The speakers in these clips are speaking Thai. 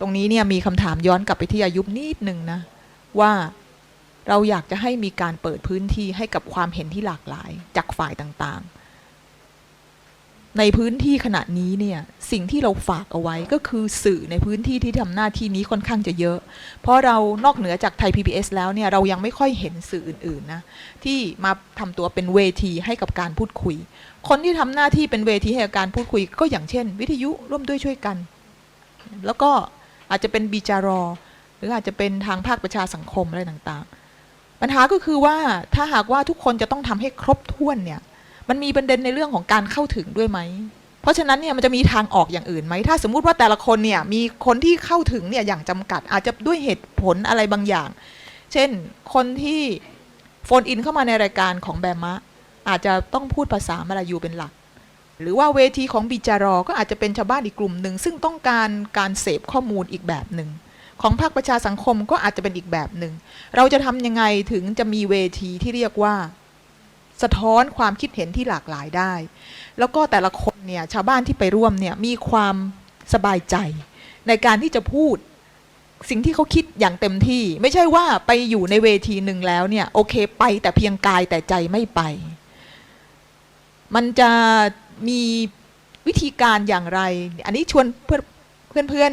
ตรงนี้เนี่ยมีคำถามย้อนกลับไปที่อายุนิดนึงนะ ว่าเราอยากจะให้มีการเปิดพื้นที่ให้กับความเห็นที่หลากหลายจากฝ่ายต่างๆ ในพื้นที่ขณะนี้เนี่ยสิ่งที่เราฝากเอาไว้ก็คือสื่อในพื้นที่ที่ทำหน้าที่นี้ค่อนข้างจะเยอะ เพราะเรานอกเหนือจากไทย PBS แล้วเนี่ยเรายังไม่ค่อยเห็นสื่ออื่นๆนะที่มาทำตัวเป็นเวทีให้กับการพูดคุย คนที่ทำหน้าที่เป็นเวทีให้กับการพูดคุย ก็อย่างเช่น วิทยุร่วมด้วยช่วยกัน แล้วก็ อาจจะเป็นบีจารอ หรืออาจจะเป็นทางภาคประชาสังคมอะไรต่างๆ ปัญหาก็คือว่าถ้าหากว่าทุกคนจะต้องทำให้ครบถ้วนเนี่ย มันมีประเด็นในเรื่องของการเข้าถึงด้วยไหม เพราะฉะนั้นเนี่ยมันจะมีทางออกอย่างอื่นไหม ถ้าสมมุติว่าแต่ละคนเนี่ยมีคนที่เข้าถึงเนี่ยอย่างจำกัด อาจจะด้วยเหตุผลอะไรบางอย่าง เช่น คนที่โฟนอินเข้ามาในรายการของแบมะอาจจะต้องพูดภาษามลายูเป็นหลัก หรือว่าเวทีของบิจารอ ก็อาจจะเป็นชาวบ้านอีกกลุ่มหนึ่ง ซึ่งต้องการการเสพข้อมูลอีกแบบหนึ่ง ของภาคประชาสังคมก็อาจจะเป็นอีกแบบหนึ่ง เราจะทำยังไงถึงจะมีเวทีที่เรียกว่า สะท้อนความคิดเห็นที่หลากหลายได้ แล้วก็แต่ละคนเนี่ยชาวบ้านที่ไปร่วมเนี่ยมีความสบายใจ ในการที่จะพูดสิ่งที่เขาคิดอย่างเต็มที่ ไม่ใช่ว่าไปอยู่ในเวทีหนึ่งแล้วเนี่ยโอเคไปแต่เพียงกายแต่ใจไม่ไป มันจะ มีวิธีการอย่างไร อันนี้ชวนเพื่อนเพื่อนเพื่อน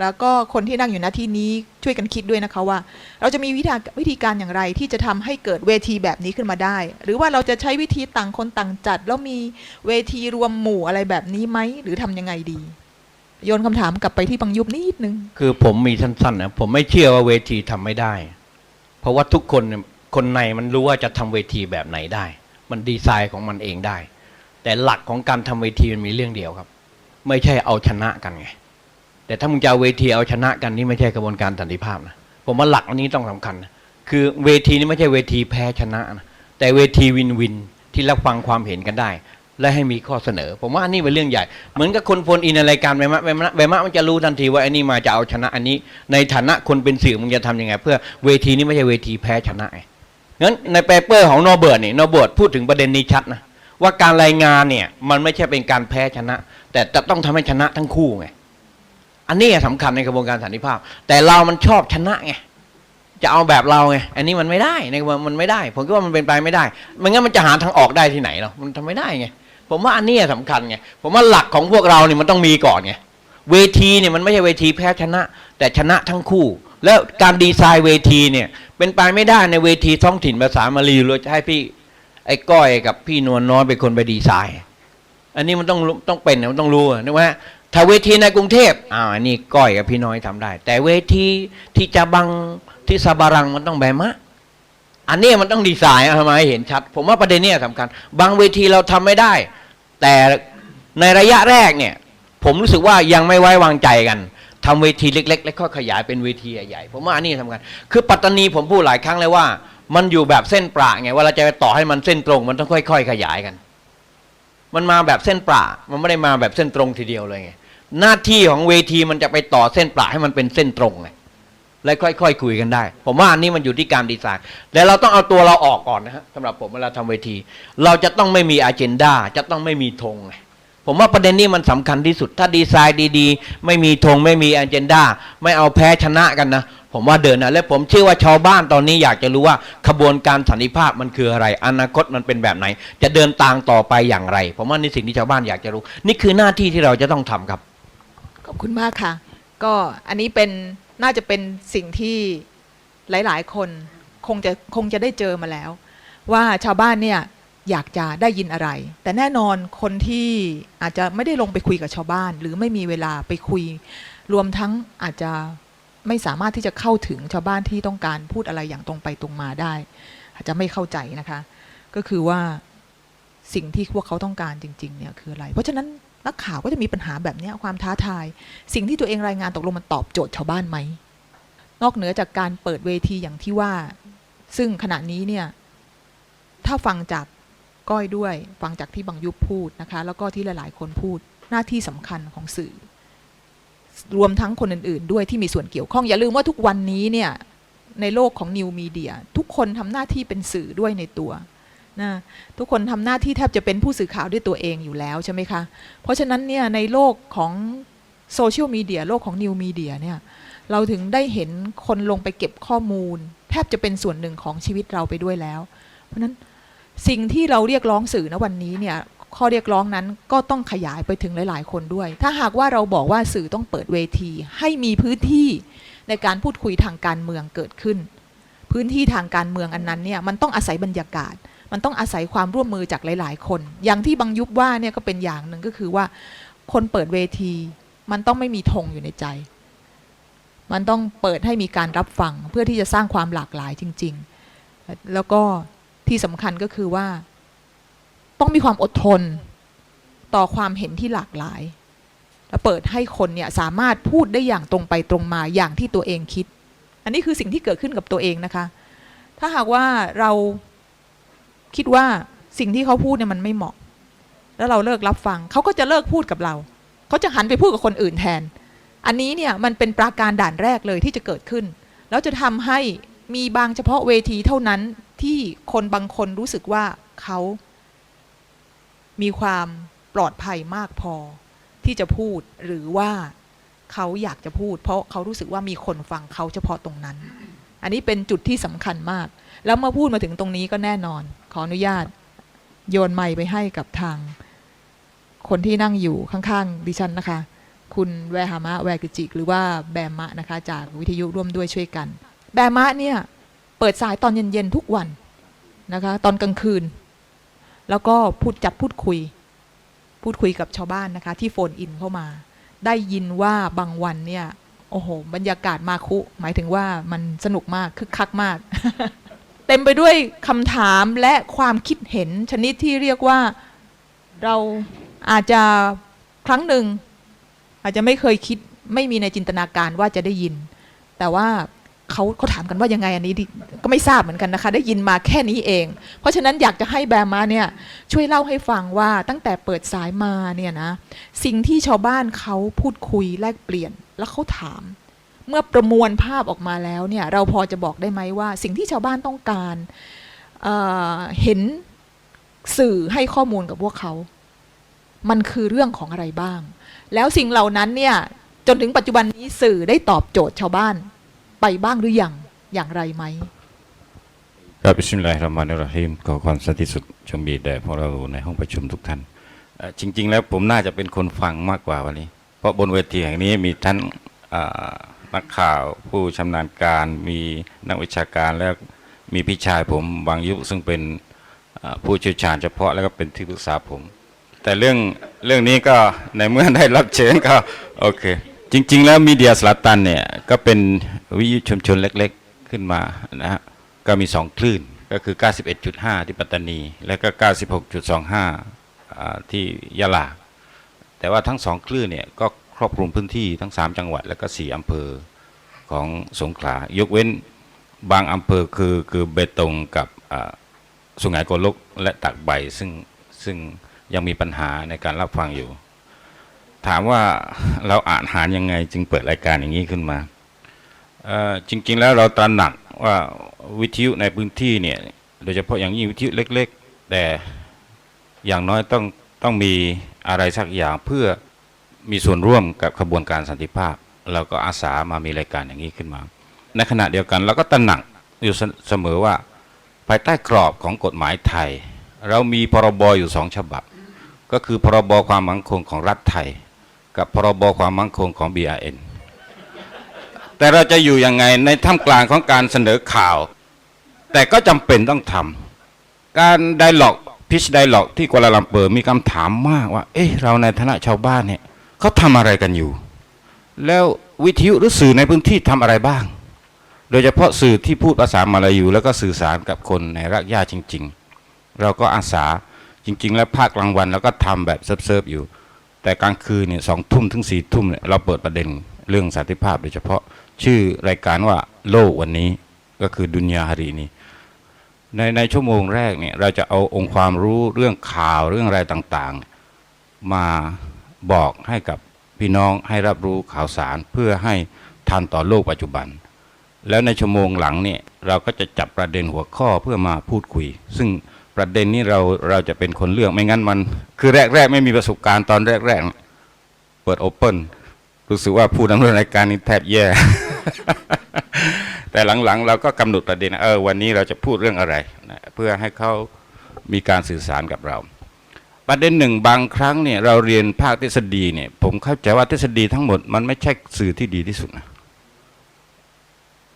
แล้วก็คนที่นั่งอยู่ณที่นี้ช่วยกันคิดด้วยนะคะว่า เราจะมีวิธีวิธีการอย่างไรที่จะทำให้เกิดเวทีแบบนี้ขึ้นมาได้ หรือว่าเราจะใช้วิธีต่างคนต่างจัด แล้วมีเวทีรวมหมู่อะไรแบบนี้ไหมหรือทำยังไงดี โยนคำถามกลับไปที่บางยุบนิดนึง คือผมมีสั้นๆนะผมไม่เชื่อว่าเวทีทำไม่ได้ เพราะว่าทุกคนคนในมันรู้ว่าจะทำเวทีแบบไหนได้ มันดีไซน์ของมันเองได้ แต่หลักของการทำเวทีมันมีเรื่องเดียวครับ ไม่ใช่เอาชนะกันไง แต่ถ้ามึงจะเวทีเอาชนะกันนี่ไม่ใช่กระบวนการสันติภาพนะผมว่าหลักอันนี้ต้องสำคัญนะคือเวทีนี้ไม่ใช่เวทีแพ้ชนะนะแต่เวทีวินวินที่รับฟังความเห็นกันได้ และให้มีข้อเสนอ ผมว่าอันนี้เป็นเรื่องใหญ่ เหมือนกับคนโฟนอินในรายการแบมะแบมะแบมะมันจะรู้ทันทีว่าอ้นี่มาจะเอาชนะอันนี้ ในฐานะคนเป็นสื่อมึงจะทำยังไง เพื่อเวทีนี้ไม่ใช่เวทีแพ้ชนะไงงั้นในเปเปอร์ของโนเบิร์ตนี่โนเบิร์ตพูดถึงประเด็นนี้ชัดนะ ว่าการรายงานเนี่ย มันไม่ใช่เป็นการแพ้ชนะ แต่จะต้องทำให้ชนะทั้งคู่ไงอันนี้สำคัญในกระบวนการสันติภาพ แต่เรามันชอบชนะไงจะเอาแบบเราไงอันนี้มันไม่ได้ในมันไม่ได้ ผมคิดว่ามันเป็นไปไม่ได้ไม่งั้นมันจะหาทางออกได้ที่ไหนหรอมันทำไม่ได้ไงผมว่าอันนี้สำคัญไงผมว่าหลักของพวกเราเนี่ยมันต้องมีก่อนไงเวทีเนี่ยมันไม่ใช่เวทีแพ้ชนะ แต่ชนะทั้งคู่ แล้วการดีไซน์เวทีเนี่ย เป็นไปไม่ได้ในเวทีท้องถิ่นภาษามาลีเราจะให้พี่ ไอ้ก้อยกับพี่นวลน้อยเป็นคนไปดีไซน์ อันนี้มันต้องต้องเป็นมันต้องรู้นะว่าถ้าเวทีในกรุงเทพอ้าวอันนี้ก้อยกับพี่น้อยทำได้ แต่เวทีที่จะบังที่ซาบารังมันต้องแบมะ อันนี้มันต้องดีไซน์ทำไมเห็นชัด ผมว่าประเด็นเนี้สำคัญ บางเวทีเราทำไม่ได้ แต่ในระยะแรกเนี่ย ผมรู้สึกว่ายังไม่ไว้วางใจกันทำเวทีเล็ก ๆ แล้วก็ขยายเป็นเวทีใหญ่ๆผมว่าอันนี้สำคัญ คือปัตตานีผมพูดหลายครั้งเลยว่า มันอยู่แบบเส้นประไงเวลาจะไปต่อให้มันเส้นตรง มันต้องค่อย ๆ ขยายกัน มันมาแบบเส้นประมันไม่ได้มาแบบเส้นตรงทีเดียวเลยไงหน้าที่ของเวทีมันจะไปต่อเส้นประให้มันเป็นเส้นตรงไงแล้วค่อยๆคุยกันได้ ผมว่าอันนี้มันอยู่ที่การดีไซน์แต่เราต้องเอาตัวเราออกก่อนนะฮะสำหรับผมเวลาทำเวที เราจะต้องไม่มีอ g e n d a จะต้องไม่มีธงไง ผมว่าประเด็นนี้มันสำคัญที่สุด ถ้าดีไซน์ดีๆ ไม่มีธงไม่มีแอ g e n d a ไม่เอาแพ้ชนะกันนะ ผมว่าเดินนะและผมเชื่อว่าชาวบ้านตอนนี้อยากจะรู้ว่าขบวนการสันติภาพมันคืออะไร อนาคตมันเป็นแบบไหน จะเดินตางต่อไปอย่างไร ผมว่านี่สิ่งที่ชาวบ้านอยากจะรู้ นี่คือหน้าที่ที่เราจะต้องทำครับ ขอบคุณมากค่ะ ก็อันนี้เป็นน่าจะเป็นสิ่งที่หลาย ๆ คนคงจะคงจะได้เจอมาแล้ว ว่าชาวบ้านเนี่ย อยากจะได้ยินอะไร แต่แน่นอนคนที่อาจจะไม่ได้ลงไปคุยกับชาวบ้าน หรือไม่มีเวลาไปคุย รวมทั้งอาจจะไม่สามารถที่จะเข้าถึงชาวบ้านที่ต้องการพูดอะไรอย่างตรงไปตรงมาได้ อาจจะไม่เข้าใจนะคะ ก็คือว่าสิ่งที่พวกเขาต้องการจริง ๆ เนี่ยคืออะไร เพราะฉะนั้นนักข่าวก็จะมีปัญหาแบบนี้ความท้าทาย สิ่งที่ตัวเองรายงานตกลงมันตอบโจทย์ชาวบ้านไหมนอกเหนือจากการเปิดเวทีอย่างที่ว่า ซึ่งขณะนี้เนี่ย ถ้าฟังจาก ก้อยด้วยฟังจากที่บางยุบพูดนะคะ แล้วก็ที่หลาย ๆ คนพูดหน้าที่สำคัญของสื่อ รวมทั้งคนอื่น ๆ ด้วยที่มีส่วนเกี่ยวข้อง อย่าลืมว่าทุกวันนี้เนี่ยในโลกของนิวมีเดียทุกคนทำหน้าที่เป็นสื่อด้วยในตัวนะทุกคนทำหน้าที่แทบจะเป็นผู้สื่อข่าวด้วยตัวเองอยู่แล้วใช่ไหมคะ เพราะฉะนั้นเนี่ยในโลกของโซเชียลมีเดียโลกของนิวมีเดียเนี่ยเราถึงได้เห็นคนลงไปเก็บข้อมูล แทบจะเป็นส่วนหนึ่งของชีวิตเราไปด้วยแล้ว เพราะฉะนั้น สิ่งที่เราเรียกร้องสื่อณวันนี้เนี่ยข้อเรียกร้องนั้นก็ต้องขยายไปถึงหลาย ๆ คนด้วย ถ้าหากว่าเราบอกว่าสื่อต้องเปิดเวที ให้มีพื้นที่ในการพูดคุยทางการเมืองเกิดขึ้น พื้นที่ทางการเมืองอันนั้นเนี่ยมันต้องอาศัยบรรยากาศ มันต้องอาศัยความร่วมมือจากหลาย ๆ คน อย่างที่บางยุบว่าเนี่ยก็เป็นอย่างหนึ่งก็คือว่า คนเปิดเวที มันต้องไม่มีธงอยู่ในใจ มันต้องเปิดให้มีการรับฟังเพื่อที่จะสร้างความหลากหลายจริง ๆ แล้วก็ ที่สำคัญก็คือว่า ต้องมีความอดทนต่อความเห็นที่หลากหลาย และเปิดให้คนเนี่ยสามารถพูดได้อย่างตรงไปตรงมาอย่างที่ตัวเองคิด อันนี้คือสิ่งที่เกิดขึ้นกับตัวเองนะคะ ถ้าหากว่าเราคิดว่าสิ่งที่เขาพูดเนี่ยมันไม่เหมาะ แล้วเราเลิกรับฟัง เขาก็จะเลิกพูดกับเรา เขาจะหันไปพูดกับคนอื่นแทน อันนี้เนี่ยมันเป็นปราการด่านแรกเลยที่จะเกิดขึ้น แล้วจะทำให้มีบางเฉพาะเวทีเท่านั้น ที่คนบางคนรู้สึกว่าเขามีความปลอดภัยมากพอที่จะพูดหรือว่าเขาอยากจะพูด เพราะเขารู้สึกว่ามีคนฟังเขาเฉพาะตรงนั้น อันนี้เป็นจุดที่สำคัญมาก แล้วเมื่อพูดมาถึงตรงนี้ก็แน่นอน ขออนุญาต โยนไมค์ไปให้กับทาง คนที่นั่งอยู่ข้างๆดิฉันนะคะ คุณแวหามะแวกิจิกหรือว่าแบมะนะคะ จากวิทยุร่วมด้วยช่วยกัน แบมะเนี่ย เปิดสายตอนเย็นๆทุกวันนะคะ ตอนกลางคืน แล้วก็พูดจัดพูดคุย พูดคุยกับชาวบ้านนะคะ ที่โฟนอินเข้ามา ได้ยินว่าบางวันเนี่ยโอ้โหบรรยากาศมาคุ หมายถึงว่ามันสนุกมากคึกคักมาก เต็มไปด้วยคำถามและความคิดเห็นชนิดที่เรียกว่าเราอาจจะครั้งหนึ่งอาจจะไม่เคยคิดไม่มีในจินตนาการว่าจะได้ยิน แต่ว่า เขาเขาถามกันว่ายังไงอันนี้ก็ไม่ทราบเหมือนกันนะคะ ได้ยินมาแค่นี้เอง เพราะฉะนั้นอยากจะให้แบมาเนี่ยช่วยเล่าให้ฟังว่าตั้งแต่เปิดสายมาเนี่ยนะสิ่งที่ชาวบ้านเขาพูดคุยแลกเปลี่ยนแล้วเขาถาม เมื่อประมวลภาพออกมาแล้วเนี่ยเราพอจะบอกได้ไหมว่า สิ่งที่ชาวบ้านต้องการเเห็นสื่อให้ข้อมูลกับพวกเขา มันคือเรื่องของอะไรบ้าง แล้วสิ่งเหล่านั้นเนี่ยจนถึงปัจจุบันนี้สื่อได้ตอบโจทย์ชาวบ้าน ไปบ้างหรือยังอย่างไรไหมครับบิสมิลลาฮิรเราะห์มานิรเราะฮีมขอความสันติสุขจงมีแด่พวกเราในห้องประชุมทุกท่านเอ่อจริง ๆ แล้วผมน่าจะเป็นคนฟังมากกว่าวันนี้ เพราะบนเวทีแห่งนี้มีท่านอ่านักข่าวผู้ชำนาญการมีนักวิชาการแล้วมีพี่ชายผมบางยุคซึ่งเป็นอ่าผู้เชี่ยวชาญเฉพาะแล้วก็เป็นที่ปรึกษาผม แต่เรื่องเรื่องนี้ก็ในเมื่อได้รับเชิญก็โอเค จริง ๆ แล้วมีเดียสลาตันเนี่ยก็เป็นวิทยุชุมชนเล็กๆขึ้นมานะฮะก็มี 2 คลื่นก็คือ 91.5 ที่ปัตตานี และก็ 96.25อ่าที่ยะลา แต่ว่าทั้ง2คลื่นเนี่ยก็ครอบคลุมพื้นที่ทั้ง 3 จังหวัด และก็ 4 อำเภอของสงขลายกเว้นบางอำเภอคือคือเบตงกับอ่าสุไหงโกลกและตากใบซึ่งซึ่งยังมีปัญหาในการรับฟังอยู่ ถามว่าเราอ่านหารยังไง จึงเปิดรายการอย่างนี้ขึ้นมาจริง ๆ แล้วเราตระหนักว่าวิทยุในพื้นที่เนี่ยโดยเฉพาะอย่างยิ่งวิทยุเล็ก ๆ แต่อย่างน้อยต้องต้องมีอะไรสักอย่างเพื่อมีส่วนร่วมกับขบวนการสันติภาพ เราก็อาสามามีรายการอย่างนี้ขึ้นมา ในขณะเดียวกันเราก็ตระหนักอยู่เสเสมอว่า ภายใต้กรอบของกฎหมายไทย เรามีพรบอยู่สองฉบับ ก็คือพรบความมั่นคงของรัฐไทย กับพรบความมั่นคงของ BRN แต่เราจะอยู่ยังไงในท่ามกลางของการเสนอข่าว แต่ก็จำเป็นต้องทำการไดล็อกพิชไดล็อกที่กัวลาลัมเปอร์มีคำถามมากว่า เอ๊ะเราในฐานะชาวบ้านเนี่ยเขาทำอะไรกันอยู่ แล้ววิทยุหรือสื่อในพื้นที่ทำอะไรบ้าง โดยเฉพาะสื่อที่พูดภาษามาลายู แล้วก็สื่อสารกับคนในรากหญ้าจริง ๆ เราก็อาสาจริง ๆ แล้วภาคกลางวันเราก็ทำแบบเซิร์ฟๆอยู่ แต่กลางคืนเนี่ยสองทุ่มถึงสี่ทุ่มเนี่ยเราเปิดประเด็นเรื่องสันติภาพโดยเฉพาะชื่อรายการว่าโลกวันนี้ก็คือดุนยาฮารีนีในในชั่วโมงแรกเนี่ยเราจะเอาองค์ความรู้เรื่องข่าวเรื่องอะไรต่างๆ มาบอกให้กับพี่น้องให้รับรู้ข่าวสารเพื่อให้ทันต่อโลกปัจจุบัน แล้วในชั่วโมงหลังเนี่ยเราก็จะจับประเด็นหัวข้อเพื่อมาพูดคุย ซึ่ง ประเด็นนี้เราเราจะเป็นคนเลือกไม่งั้นมัน คือแรก ๆ ไม่มีประสบการณ์ตอนแรก ๆ เปิดโอเปิลรู้สึกว่าผู้ดำเนินรายการนี้แทบแย่ แต่หลังๆ เราก็กำหนดประเด็นเออวันนี้เราจะพูดเรื่องอะไรนะเพื่อให้เขามีการสื่อสารกับเรา ประเด็นหนึ่งบางครั้งเนี่ยเราเรียนภาคทฤษฎีเนี่ยผมเข้าใจว่าทฤษฎีทั้งหมดมันไม่ใช่สื่อที่ดีที่สุดนะ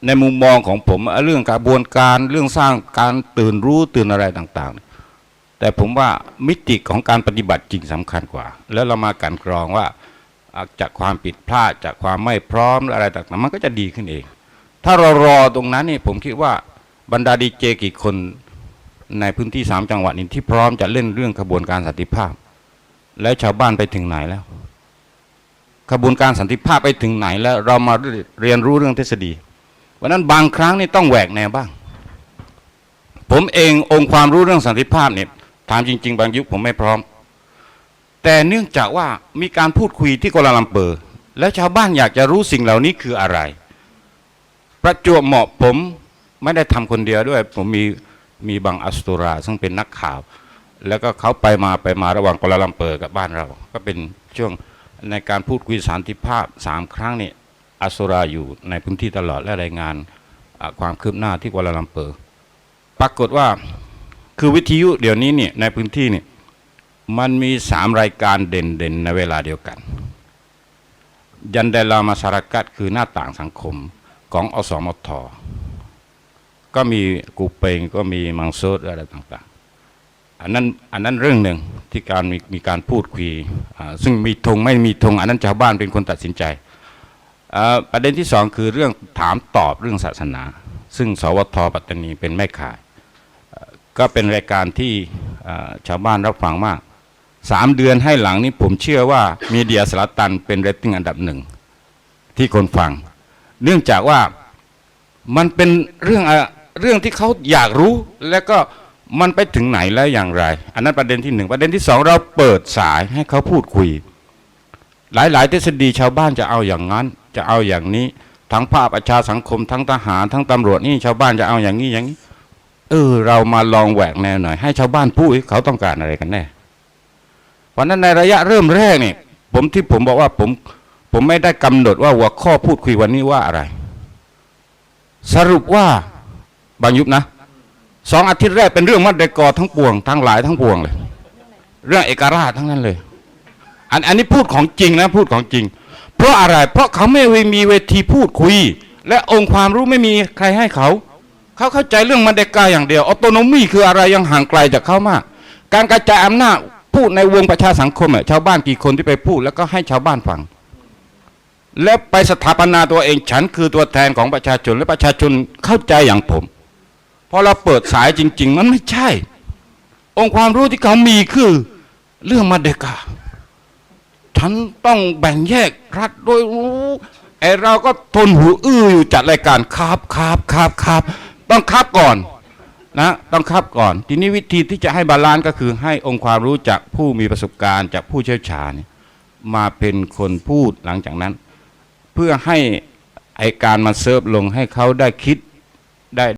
ในมุมมองของผมเรื่องกระบวนการเรื่องสร้างการตื่นรู้ตื่นอะไรต่าง ๆ แต่ผมว่ามิติของการปฏิบัติจริงสำคัญกว่า แล้วเรามากันกรองว่าจากความผิดพลาดจากความไม่พร้อมออะไรต่างๆมันก็จะดีขึ้นเอง ถ้าเรารอตรงนั้นนี่ผมคิดว่าบรรดาดีเจกี่คนในพื้นที่สามจังหวัดนี้ที่พร้อมจะเล่นเรื่องขบวนการสันติภาพ แล้วชาวบ้านไปถึงไหนแล้วขบวนการสันติภาพไปถึงไหนแล้ว เรามาเรียนรู้เรื่องทฤษฎี วันนั้นบางครั้งนี่ต้องแหวกแนวบ้าง ผมเององค์ความรู้เรื่องสันติภาพเนี่ยถามจริง ๆ บางยุคผมไม่พร้อม แต่เนื่องจากว่ามีการพูดคุยที่กัวลาลัมเปอร์ แล้วชาวบ้านอยากจะรู้สิ่งเหล่านี้คืออะไร ประจวบเหมาะผมไม่ได้ทำคนเดียวด้วย ผมมีมีบางอัสตูรา ซึ่งเป็นนักข่าว แล้วก็เขาไปมาไปมาระหว่างกัวลาลัมเปอร์กับบ้านเรา ก็เป็นช่วงในการพูดคุยสันติภาพสามครั้งเนี่ย อัสตูราอยู่ในพื้นที่ตลอดและรายงานความคืบหน้าที่กัวลาลัมเปอร์ ปรากฏว่าคือวิทยุเดี๋ยวนี้เนี่ยในพื้นที่เนี่ยมันมีสามรายการเด่นๆในเวลาเดียวกัน ยันเดลามาสารกัตคือหน้าต่างสังคมของอสมทก็มีกูเปงก็มีมังโซดอะไรต่างๆ อันนั้นอันนั้นเรื่องหนึ่งที่การมีมีการพูดคุย ซึ่งมีธงไม่มีธงอันนั้นชาวบ้านเป็นคนตัดสินใจ ประเด็นที่สองคือเรื่องถามตอบเรื่องศาสนา ซึ่งสวทปัตตานีเป็นแม่ข่าย ก็เป็นรายการที่ชาวบ้านรับฟังมากสามเดือนให้หลังนี้ผมเชื่อว่ามีเดียสลัตันเป็นเรตติ้งอันดับหนึ่งที่คนฟัง เนื่องจากว่ามันเป็นเรื่องเรื่องที่เขาอยากรู้แล้วก็มันไปถึงไหนแล้วอย่างไร อันนั้นประเด็นที่หนึ่งประเด็นที่สองเราเปิดสายให้เขาพูดคุย หลายๆทฤษฎีชาวบ้านจะเอาอย่างนั้น จะเอาอย่างนี้ ทั้งภาพประชาสังคมทั้งทหารทั้งตำรวจนี่ชาวบ้านจะเอาอย่างนี้อย่างนี้ เออ เรามาลองแหวกแนวหน่อย ให้ชาวบ้านพูดเขาต้องการอะไรกันแน่เพราะนั้นในระยะเริ่มแรกเนี่ยผมที่ผมบอกว่าผมผมไม่ได้กำหนดว่าหัวข้อพูดคุยวันนี้ว่าอะไร สรุปว่าบางยุบนะสองอาทิตย์แรกเป็นเรื่องมัดเดกอทั้งปวงทั้งหลายทั้งปวงเลย เรื่องเอกราชทั้งนั้นเลย อันอันนี้พูดของจริงนะพูดของจริง เพราะอะไร เพราะเขาไม่มีเวทีพูดคุย และองค์ความรู้ไม่มีใครให้เขา เขาเข้าใจเรื่องมันเดกาอย่างเดียวออโตโนมีคืออะไรยังห่างไกลจากเขามาก การกระจายอำนาจพูดในวงประชาสังคมอะชาวบ้านกี่คนที่ไปพูด แล้วก็ให้ชาวบ้านฟัง แล้วไปสถาปนาตัวเองฉันคือตัวแทนของประชาชนและประชาชนเข้าใจอย่างผมพอเราเปิดสายจริง ๆ มันไม่ใช่ องค์ความรู้ที่เขามีคือเรื่องมาเดกา ฉันต้องแบ่งแยกรัฐโดยรู้ไอเราก็ทนหูอื้ออยู่จัดรายการครับครับครับครับต้องครับก่อนนะต้องครับก่อน ทีนี้วิธีที่จะให้บาลานซ์ก็คือให้องค์ความรู้จากผู้มีประสบการณ์จากผู้เชี่ยวชาญมาเป็นคนพูดหลังจากนั้น เพื่อให้ไอการมาเซิร์ฟลงให้เขาได้คิดได้